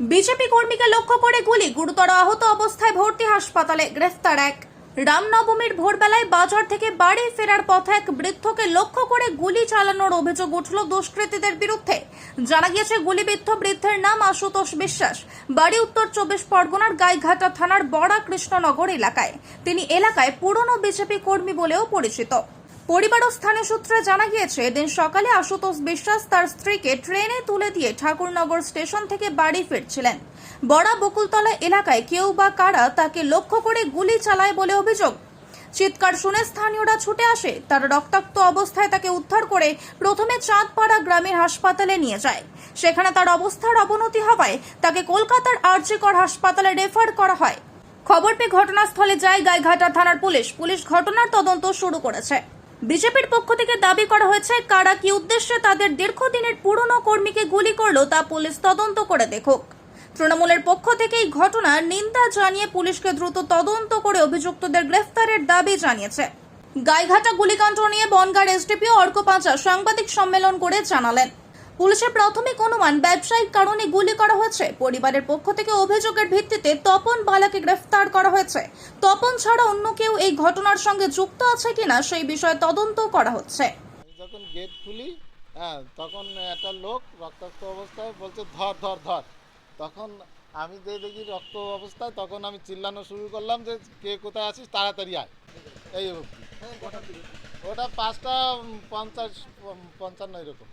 BJP কর্মীকে লক্ষ্য করে গুলি। গুরুতর আহত অবস্থায় ভর্তি হাসপাতালে গ্রেফতার এক। রামনবমীর ভোরবেলায় বাজার থেকে বাড়ি ফেরার পথে এক বৃদ্ধকে লক্ষ্য করে গুলি চালানোর অভিযোগ উঠল দুষ্কৃতীদের বিরুদ্ধে। জানা গিয়েছে, গুলিবিদ্ধ বৃদ্ধের নাম আশুতোষ বিশ্বাস। বাড়ি উত্তর চব্বিশ পরগনার গাইঘাটা থানার বড়া কৃষ্ণনগর এলাকায়। তিনি এলাকায় পুরনো বিজেপি কর্মী বলেও পরিচিত। পরিবার ও স্থানীয় সূত্রে জানা গিয়েছে, এদিন সকালে আশুতোষ বিশ্বাস তার স্ত্রীকে ট্রেনে তুলে দিয়ে ঠাকুরনগর স্টেশন থেকে বাড়ি ফিরছিলেন। বড়া বকুলতলা এলাকায় কেউ বা কারা তাকে লক্ষ্য করে গুলি চালায় বলে অভিযোগ। চিৎকার শুনে স্থানীয়রা ছুটে আসে, তার রক্তাক্ত অবস্থায় তাকে উদ্ধার করে প্রথমে চাঁদপাড়া গ্রামের হাসপাতালে নিয়ে যায়। সেখানে তার অবস্থার অবনতি হওয়ায় তাকে কলকাতার আরজিকর হাসপাতালে রেফার করা হয়। খবর পেয়ে ঘটনাস্থলে যায় গাইঘাটা থানার পুলিশ। পুলিশ ঘটনার তদন্ত শুরু করেছে। বিজেপির পক্ষ থেকে দাবি করা হয়েছে, কারা কি উদ্দেশ্যে তাদের দীর্ঘদিনের পুরনো কর্মীকে গুলি করল তা পুলিশ তদন্ত করে দেখুক। তৃণমূলের পক্ষ থেকে এই ঘটনার নিন্দা জানিয়ে পুলিশকে দ্রুত তদন্ত করে অভিযুক্তদের গ্রেফতারের দাবি জানিয়েছে। গাইঘাটা গুলিকাণ্ড নিয়ে বনগাঁর এসডিপিও অর্ক পাঁচা সাংবাদিক সম্মেলন করে জানালেন। পুলিশের প্রাথমিক অনুমান ব্যবসায়িক কারণে গুলি করা হয়েছে। পরিবারের পক্ষ থেকে অভিযোগের ভিত্তিতে তপন বালাকে গ্রেফতার করা হয়েছে। তপন ছাড়া অন্য কেউ এই ঘটনার সঙ্গে যুক্ত আছে কিনা সেই বিষয়ে তদন্ত করা হচ্ছে। যখন গেট খুলি হ্যাঁ তখন একটা লোক রক্তাক্ত অবস্থায় বলছে, ধর ধর ধর। তখন আমি যে দেখি রক্ত অবস্থায়, তখন আমি চিল্লানো শুরু করলাম যে, কে কোথায় আছিস? তাড়াতাড়ি আয়। এই ওটা পাঁচটা পঞ্চাশ, পঞ্চান্ন এরকম।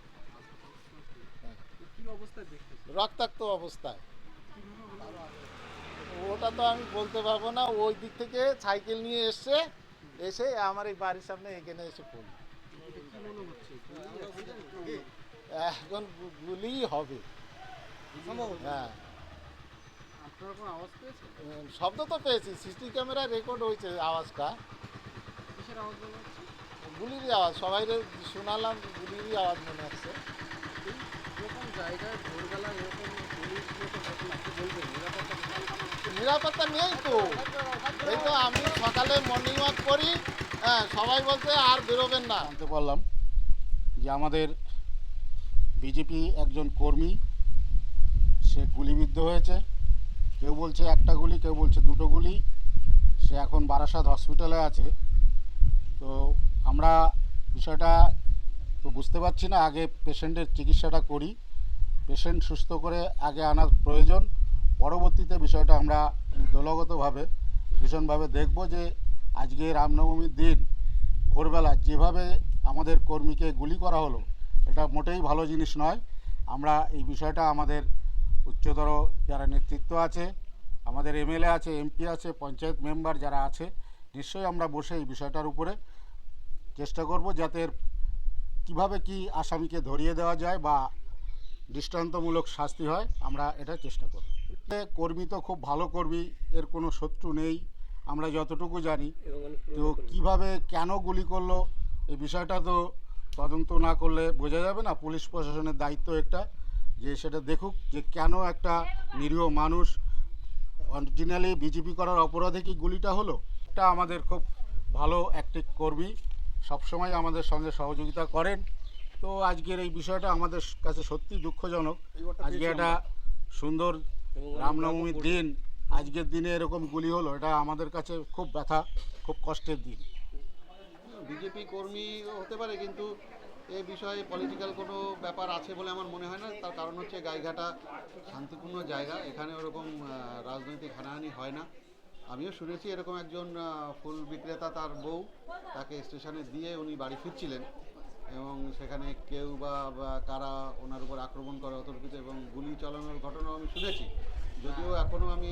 রক্তাক্ত অবস্থায়। ওটা তো আমি বলতে পারব না ওই দিক থেকে সাইকেল নিয়ে এসছে এসে আমার এই বাড়ির সামনে এখানে এসে পড়ল। এখন গু- গুলিই হবে। হ্যাঁ। শব্দ তো পেয়েছি সিসি ক্যামেরা রেকর্ড হয়েছে আওয়াজটা। গুলিরই আওয়াজ সবাই শোনালাম গুলিরই আওয়াজ মনে হচ্ছে। নিরাপত্তা নেই তো। এই তো আমি সকালে মর্নিং ওয়াক করি হ্যাঁ সবাই বলছে আর বেরোবেন না। জানতে পারলাম যে আমাদের বিজেপি একজন কর্মী সে গুলিবিদ্ধ হয়েছে। কেউ বলছে একটা গুলি কেউ বলছে দুটো গুলি। সে এখন বারাসাত হসপিটালে আছে। তো আমরা বিষয়টা তো বুঝতে পারছি না আগে পেশেন্টের চিকিৎসাটা করি। পেশেন্ট সুস্থ করে আগে আনার প্রয়োজন। পরবর্তীতে বিষয়টা আমরা দলগতভাবে, ভীষণভাবে দেখব যে আজকে রামনবমীর দিন, ভোরবেলা যেভাবে আমাদের কর্মীকে গুলি করা হলো, এটা মোটেই ভালো জিনিস নয়। আমরা এই বিষয়টা আমাদের উচ্চতর যারা নেতৃত্ব আছে, আমাদের এমএলএ আছে, এমপি আছে, পঞ্চায়েত মেম্বার যারা আছে, নিশ্চয়ই আমরা বসে এই বিষয়টার উপরে চেষ্টা করব যাতে কীভাবে কি আসামিকে ধরিয়ে দেওয়া যায় বা দৃষ্টান্তমূলক শাস্তি হয়, আমরা এটা চেষ্টা করব। কর্মী তো খুব ভালো কর্মী, এর কোনো শত্রু নেই, আমরা যতটুকু জানি। তো কীভাবে কেন গুলি করল, এই বিষয়টা তো তদন্ত না করলে বোঝা যাবে না। পুলিশ প্রশাসনের দায়িত্ব একটা, যে সেটা দেখুক যে কেন একটা নিরীহ মানুষ অরিজিনালি বিজেপি করার অপরাধে কি গুলিটা হলো। এটা আমাদের খুব ভালো একটি কর্মী, সবসময় আমাদের সঙ্গে সহযোগিতা করেন। তো আজকের এই বিষয়টা আমাদের কাছে সত্যি দুঃখজনক। আজকে একটা সুন্দর রামনবমীর দিন। আজকের দিনে এরকম গুলি হলো এটা আমাদের কাছে খুব ব্যথা খুব কষ্টের দিন। বিজেপি কর্মী হতে পারে কিন্তু এ বিষয়ে পলিটিক্যাল কোনো ব্যাপার আছে বলে আমার মনে হয় না। তার কারণ হচ্ছে গাইঘাটা শান্তিপূর্ণ জায়গা এখানে ওরকম রাজনৈতিক হানাহানি হয় না। আমিও শুনেছি এরকম একজন ফুল বিক্রেতা তার বউ তাকে স্টেশনে দিয়ে উনি বাড়ি ফিরছিলেন। এবং সেখানে কেউ বা কারা ওনার উপর আক্রমণ করে অতর্কিত এবং গুলি চালানোর ঘটনাও আমি শুনেছি। যদিও এখনও আমি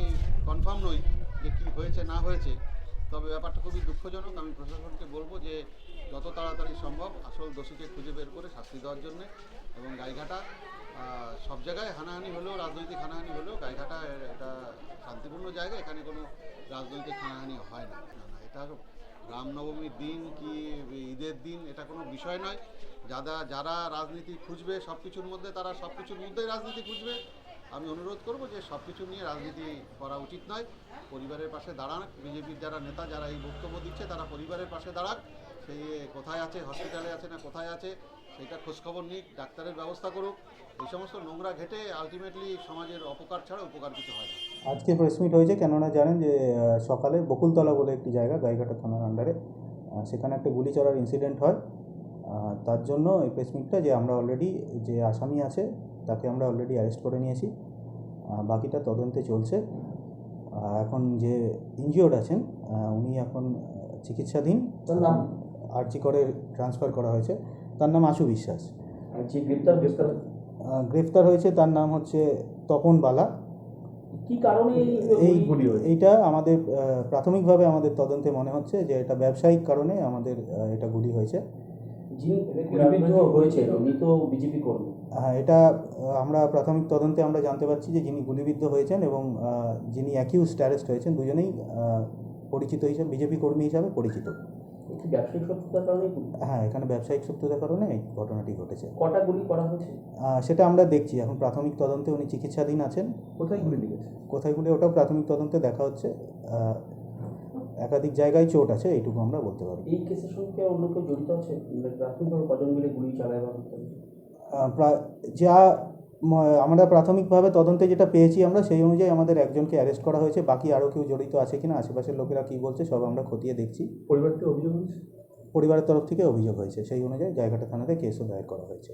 কনফার্ম নই যে কী হয়েছে না হয়েছে। তবে ব্যাপারটা খুবই দুঃখজনক। আমি প্রশাসনকে বলব যে যত তাড়াতাড়ি সম্ভব আসল দোষীকে খুঁজে বের করে শাস্তি দেওয়ার জন্যে এবং গাইঘাটা সব জায়গায় হানাহানি হলেও রাজনৈতিক হানাহানি হলেও গাইঘাটা এটা শান্তিপূর্ণ জায়গা। এখানে কোনো রাজনৈতিক হানাহানি হয় না, না এটা রামনবমীর দিন কি ঈদের দিন, এটা কোনো বিষয় নয়। যারা যারা রাজনীতি খুঁজবে সব কিছুর মধ্যে তারা সব কিছুর মধ্যেই রাজনীতি খুঁজবে। আমি অনুরোধ করব যে সব কিছু নিয়ে রাজনীতি করা উচিত নয়। পরিবারের পাশে দাঁড়ান। বিজেপির যারা নেতা, যারা এই বক্তব্য দিচ্ছে, তারা পরিবারের পাশে দাঁড়াক। সে কোথায় আছে, হসপিটালে আছে না কোথায় আছে সেটা খোঁজখবর নিক, ডাক্তারের ব্যবস্থা করুক। এই সমস্ত নোংরা ঘেটে আলটিমেটলি সমাজের অপকার ছাড়া উপকার কিছু হয় না। আজকে প্রেস মিট হয়েছে। কেননা জানেন যে সকালে বকুলতলা বলে একটি জায়গা গাইঘাটা থানার আন্ডারে সেখানে একটা গুলি চলার ইনসিডেন্ট হয়। তার জন্য এই প্রেস মিটটা যে আমরা অলরেডি যে আসামি আছে তাকে আমরা অলরেডি অ্যারেস্ট করে নিয়েছি। বাকিটা তদন্তে চলছে। এখন যে ইনজিওর্ড আছেন উনি এখন চিকিৎসাধীন। তার নাম? আর্জি করে ট্রান্সফার করা হয়েছে। তার নাম আশু বিশ্বাস। গ্রেফতার গ্রেফতার হয়েছে তার নাম হচ্ছে তপন বালা। কি কারণে এই এইটা আমাদের প্রাথমিকভাবে আমাদের তদন্তে মনে হচ্ছে যে এটা ব্যবসায়িক কারণে আমাদের এটা গুলি হয়েছে। হ্যাঁ এটা আমরা প্রাথমিক তদন্তে আমরা জানতে পারছি যে যিনি গুলিবিদ্ধ হয়েছেন এবং যিনি অ্যাকিউজড অ্যারেস্ট হয়েছেন দুজনেই পরিচিত হিসাবে বিজেপি কর্মী হিসাবে পরিচিত। ব্যবসায়িক সত্যতার কারণে হ্যাঁ এখানে ব্যবসায়িক সত্যতার কারণে এই ঘটনাটি ঘটেছে। কটা গুলি করা হয়েছে? সেটা আমরা দেখছি। এখন প্রাথমিক তদন্তে উনি চিকিৎসাধীন আছেন। কোথায় গুলি লেগেছে? কোথায় গুলি ওটাও প্রাথমিক তদন্তে দেখা হচ্ছে। একাধিক জায়গায় চোট আছে এইটুকু আমরা বলতে পারি। এই কেসের সঙ্গে অন্য কেউ জড়িত আছে? মানে প্রাথমিকভাবে কজন মিলে গুলি চালায় বা আহ, যা আমরা প্রাথমিকভাবে তদন্তে যেটা পেয়েছি আমরা সেই অনুযায়ী আমাদের একজনকে অ্যারেস্ট করা হয়েছে। বাকি আরও কেউ জড়িত আছে কিনা আশেপাশের লোকেরা কী বলছে সব আমরা খতিয়ে দেখছি। পরিবারকে অভিযোগ পরিবারের তরফ থেকে অভিযোগ হয়েছে। সেই অনুযায়ী জায়গাটা থানাতে কেসও দায়ের করা হয়েছে।